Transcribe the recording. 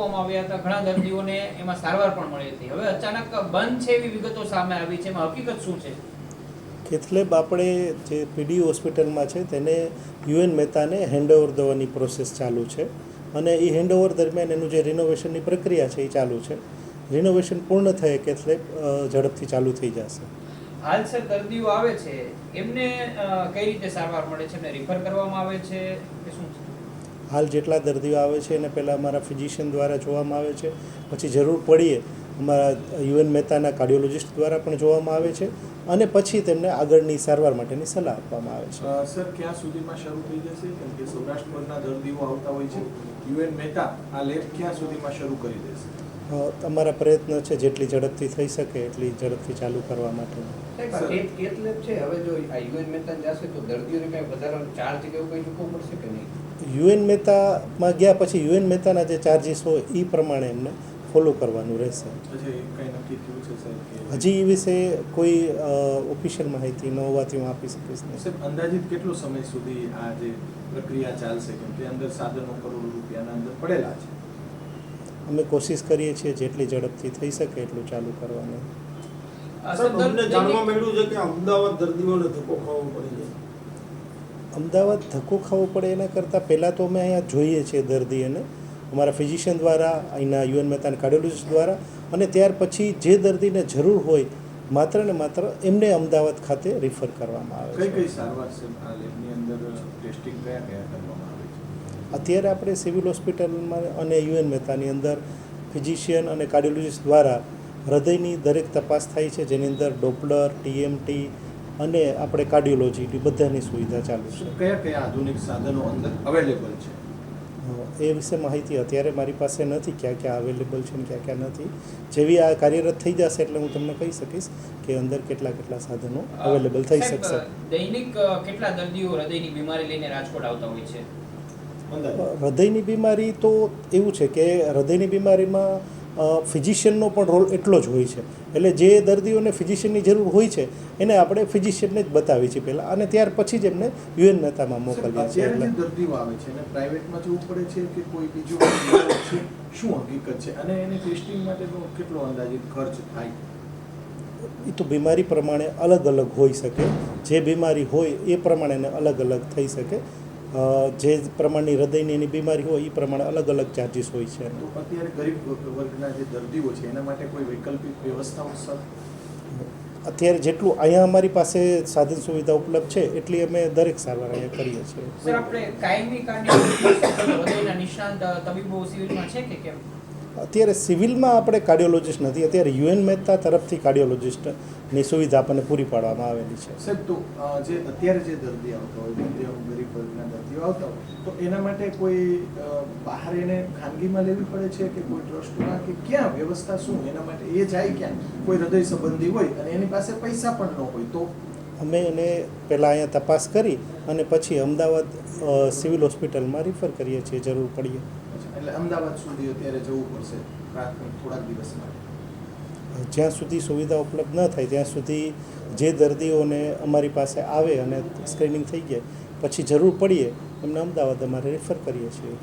મૂકવામાં આવ્યા હતા. ઘણા દર્દીઓને એમાં સારવાર પણ મળી હતી. હવે અચાનક બંધ છે એવી વિગતો સામે આવી છે. એમાં હકીકત શું છે? કેથલેબ આપણે જે પીડી હોસ્પિટલમાં છે તેને યુએન મહેતાને હેન્ડઓવર દેવાની પ્રોસેસ ચાલુ છે અને એ હેન્ડઓવર દરમિયાન એનું જે રિનોવેશનની પ્રક્રિયા છે એ ચાલુ છે. રિનોવેશન પૂર્ણ થયે કેથલેબ ઝડપથી ચાલુ થઈ જશે. હાલ સર દર્દીઓ આવે છે. એમને કઈ રીતે સારવાર મળે છે? એમને રિફર કરવામાં આવે છે કે શું છે? હાલ જેટલા દર્દીઓ આવે છે એને પહેલાં અમારા ફિઝિશિયન દ્વારા જોવામાં આવે છે. પછી જરૂર પડીએ અમારા યુએન મહેતાના કાર્ડિયોલોજિસ્ટ દ્વારા પણ જોવામાં આવે છે અને પછી તેમને આગળની સારવાર માટેની સલાહ આપવામાં આવે છે. સર ક્યાં સુધીમાં શરૂ થઈ જશે? કેમ કે સૌરાષ્ટ્રભરના દર્દીઓ આવતા હોય છે. યુએન મહેતા આ લેબ ક્યાં સુધીમાં શરૂ કરી દેશે? તમારા અમારા પ્રયત્ન છે જેટલી ઝડપથી થઈ શકે એટલી ઝડપથી ચાલુ કરવા માટે. છે. હવે જો આ યુએન મહેતા જશે તો દર્દીઓને કંઈ વધારાનો ચાર્જ કે એવું કંઈ ચૂકવવું પડશે કે નહીં? યુએન મહેતામાં ગયા પછી યુએન મહેતાના જે ચાર્જીસ હોય એ પ્રમાણે એમને ફોલો કરવાનું રહેશે. હજી કઈ નક્કી થયું છે સાહેબ હજી એ વિશે કોઈ ઓફિશિયલ માહિતી ન હોવાથી હું આપી શકીશ નહીં. અંદાજિત કેટલો સમય સુધી આ જે પ્રક્રિયા ચાલશે? કેમ કે અંદર સાધનો કરોડો રૂપિયાના અંદર પડેલા છે. અમે કોશિશ કરીએ છીએ જેટલી ઝડપથી થઈ શકે એટલું ચાલુ કરવાનું. સર, અમને જાણવા મળ્યું છે કે અમદાવાદ દર્દીઓને ધક્કો ખાવો પડી જાય અમદાવાદ ધક્કો ખાવો પડે એના કરતાં પહેલાં તો અમે અહીંયા જોઈએ છીએ દર્દીઓને. અમારા ફિઝિશિયન દ્વારા અહીંના યુએન મહેતાના કાર્ડિયોલોજિસ્ટ દ્વારા અને ત્યાર પછી જે દર્દીને જરૂર હોય માત્ર ને માત્ર એમને અમદાવાદ ખાતે રિફર કરવામાં આવે છે. કઈ સારવાર છે આ લેબની અંદર ટેસ્ટિંગ કયા કયા કરવામાં આવે છે? અત્યારે આપણે સિવિલ હોસ્પિટલમાં અને યુએન મહેતાની અંદર ફિઝિશિયન અને કાર્ડિયોલોજિસ્ટ દ્વારા હૃદયની દરેક તપાસ થાય છે જેની અંદર ડોપલર ટીએમટી અને આપણે કાર્ડિયોલોજી બધાની સુવિધા ચાલુ છે. કયા કયા આધુનિક સાધનો અંદર અવેલેબલ છે? એ વિશે માહિતી અત્યારે મારી પાસે નથી ક્યાં ક્યાં અવેલેબલ છે ને ક્યાં ક્યાં નથી. જેવી આ કાર્યરત થઈ જશે એટલે હું તમને કહી શકીશ કે અંદર કેટલા કેટલા સાધનો અવેલેબલ થઈ શકશે. દૈનિક કેટલા દર્દીઓ હૃદયની બીમારી લઈને રાજકોટ આવતા હોય છે? હૃદયની બીમારી તો એવું છે કે હૃદયની બીમારીમાં ફિઝિશિયનનો પણ રોલ એટલો જ હોય છે. એટલે જે દર્દીઓને ફિઝિશિયનની જરૂર હોય છે એને આપણે ફિઝિશિયનને જ બતાવીએ છીએ પહેલાં. અને ત્યાર પછી જ એમને યુએન મહેતામાં સાહેબ, મોકલીએ છીએ. એટલે દર્દીઓ આવે છે અને પ્રાઇવેટમાં જવું પડે છે કે કોઈ બીજું છે? શું હકીકત છે? અને એની ટેસ્ટિંગ માટેનો કેટલો અંદાજિત ખર્ચ થાય? એ તો બીમારી પ્રમાણે અલગ અલગ હોઈ શકે. જે બીમારી હોય એ પ્રમાણે અલગ અલગ થઈ શકે. જે પ્રમાણની હૃદયની એની બીમારી હોય એ પ્રમાણે અલગ અલગ ચાર્જીસ હોય છે. અત્યારે ગરીબ વર્ગના જે દર્દીઓ છે એના માટે કોઈ વૈકલ્પિક વ્યવસ્થાઓ સર? અત્યારે જેટલું અહીંયા અમારી પાસે સાધન સુવિધા ઉપલબ્ધ છે એટલી અમે દરેક સારવાર અહીંયા કરીએ છીએ. સર આપણે કાયમી હૃદયના નિષ્ણાંત તબીબો સિવિલમાં છે કે કેમ? અત્યારે સિવિલમાં આપણે કાર્ડિયોલોજિસ્ટ નથી અત્યારે યુએન મહેતા તરફથી કાર્ડિયોલોજિસ્ટની સુવિધા આપણને પૂરી પાડવામાં આવેલી છે. સાહેબ તો જે અત્યારે જે દર્દી આવતા હોય ગરીબ હોય. તો એના માટે કોઈ બહાર એને ખાનગીમાં લેવી પડે છે કે કોઈ ટ્રસ્ટમાં કે ક્યાં વ્યવસ્થા શું? એના માટે એ જાય ક્યાં? કોઈ હૃદય સંબંધી હોય અને એની પાસે પૈસા પણ ન હોય તો? અમે એને પહેલાં અહીંયા તપાસ કરી અને પછી અમદાવાદ સિવિલ હોસ્પિટલમાં રિફર કરીએ છીએ જરૂર પડીએ. એટલે અમદાવાદ સુધી અત્યારે જવું પડશે પ્રાથમિક થોડાક દિવસ માટે? જ્યાં સુધી સુવિધા ઉપલબ્ધ ન થાય ત્યાં સુધી જે દર્દીઓને અમારી પાસે આવે અને સ્ક્રીનિંગ થઈ જાય પછી જરૂર પડીએ એમને અમદાવાદ અમારે રેફર કરીએ છીએ.